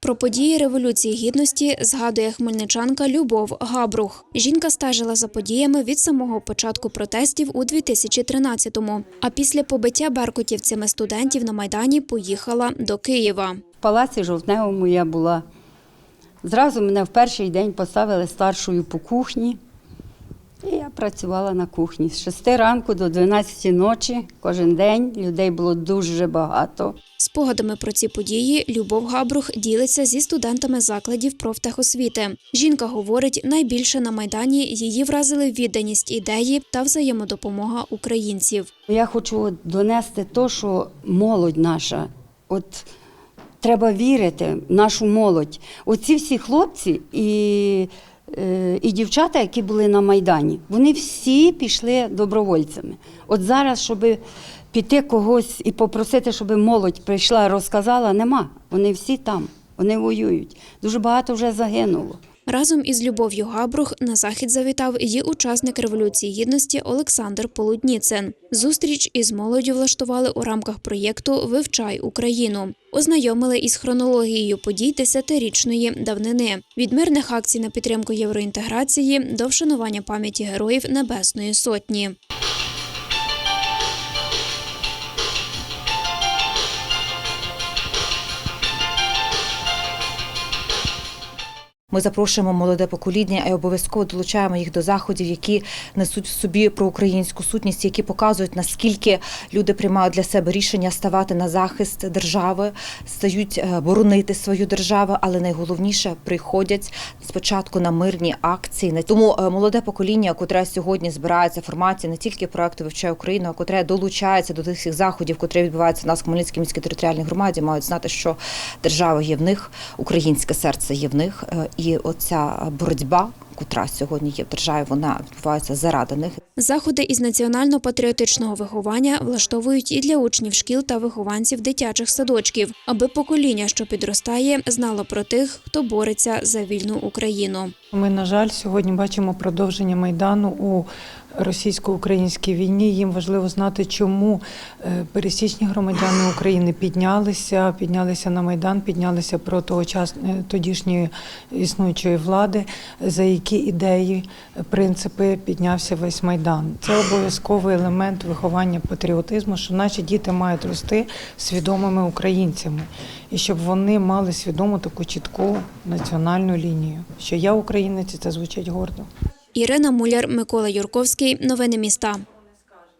Про події Революції Гідності згадує хмельничанка Любов Габрух. Жінка стежила за подіями від самого початку протестів у 2013-му. А після побиття беркутівцями студентів на Майдані поїхала до Києва. В палаці жовтневому я була. Зразу мене в перший день поставили старшою по кухні. Працювала на кухні з 6 ранку до 12 ночі. Кожен день людей було дуже багато. Спогадами про ці події Любов Габрух ділиться зі студентами закладів профтехосвіти. Жінка говорить, найбільше на Майдані її вразили відданість ідеї та взаємодопомога українців. Я хочу донести те, що молодь наша, от треба вірити в нашу молодь. Оці всі хлопці і, і дівчата, які були на Майдані, вони всі пішли добровольцями. От зараз, щоб піти когось і попросити, щоб молодь прийшла, розказала, нема. Вони всі там, вони воюють. Дуже багато вже загинуло. Разом із Любов'ю Габрух на захід завітав її учасник Революції Гідності Олександр Полудніцин. Зустріч із молоддю влаштували у рамках проєкту Вивчай Україну. Ознайомили із хронологією подій десятирічної давнини від мирних акцій на підтримку євроінтеграції до вшанування пам'яті героїв Небесної Сотні. Ми запрошуємо молоде покоління і обов'язково долучаємо їх до заходів, які несуть в собі про українську сутність, які показують наскільки люди приймають для себе рішення ставати на захист держави, стають е, боронити свою державу, але найголовніше приходять спочатку на мирні акції. Тому е, молоде покоління, котре сьогодні збирається в форматі не тільки проекту «Вивчай Україну, а котре долучається до тих всіх заходів, котрі відбуваються в нас в Хмельницькій міській територіальній громаді, мають знати, що держава є в них, українське серце є в них, е, і оця боротьба, котра сьогодні є в державі, вона відбувається заради них. Заходи із національно-патріотичного виховання влаштовують і для учнів шкіл та вихованців дитячих садочків, аби покоління, що підростає, знало про тих, хто бореться за вільну Україну. Ми, на жаль, сьогодні бачимо продовження майдану у російсько-українській війні. Їм важливо знати, чому е, пересічні громадяни України піднялися, піднялися на майдан, піднялися проти точас- е, тодішньої існуючої влади, за які ідеї, е, принципи піднявся весь майдан. Це обов'язковий елемент виховання патріотизму, що наші діти мають рости свідомими українцями, і щоб вони мали свідому таку чітку національну лінію. Що я українець, і це звучить гордо. Ірина Муляр, Микола Юрковський. Новини міста.